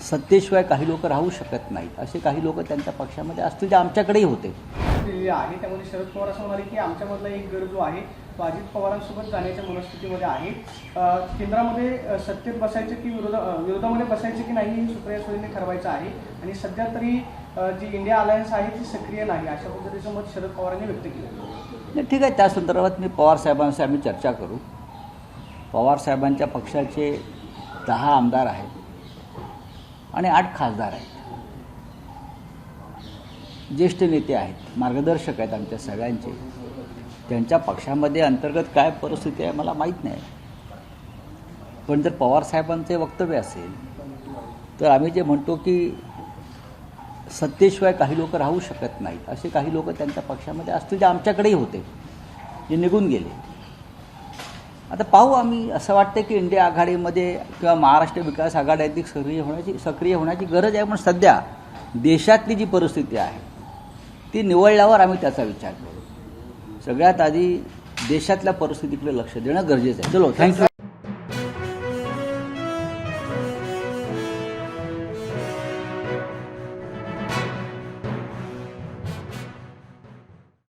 सत्तेशिवाय काही लोक राहू शकत नाहीत. असे काही लोक त्यांच्या पक्षामध्ये असतील ते आमच्याकडेही होते. आहे त्यामध्ये शरद पवार असं म्हणाले की आमच्यामधला एक गट जो आहे तो अजित पवारांसोबत जाण्याच्या मनस्थितीमध्ये आहे. केंद्रामध्ये सत्तेत बसायचे की विरोधा विरोधामध्ये बसायचे की नाही हे सुप्रिया सुळेंनी ठरवायचं आहे. आणि सध्या तरी जी इंडिया अलायन्स आहे ती सक्रिय नाही. अशा पद्धतीचं मत शरद पवारांनी व्यक्त केलं. नाही ठीक आहे. त्या संदर्भात मी पवार साहेबांशी आम्ही चर्चा करू. पवार साहेबांच्या पक्षाचे दहा आमदार आहेत. आणि आठ खासदार आहेत. ज्येष्ठ नेते आहेत मार्गदर्शक आहेत आमच्या सगळ्यांचे. त्यांच्या पक्षामध्ये अंतर्गत काय परिस्थिती आहे मला माहीत नाही. पण जर पवार साहेबांचे वक्तव्य असेल तर आम्ही जे म्हणतो की सत्तेशिवाय काही लोक राहू शकत नाहीत. असे काही लोक त्यांच्या पक्षामध्ये असतील जे आमच्याकडेही होते जे निघून गेले. आता पाहू आम्ही असं वाटतं की इंडिया आघाडीमध्ये किंवा महाराष्ट्र विकास आघाडी सक्रिय होण्याची सक्रिय होण्याची गरज आहे. पण सध्या देशातली जी परिस्थिती आहे ती निवडल्यावर आम्ही त्याचा विचार करू. सगळ्यात आधी देशातल्या परिस्थितीकडे लक्ष देणं गरजेचं आहे. चलो थँक्यू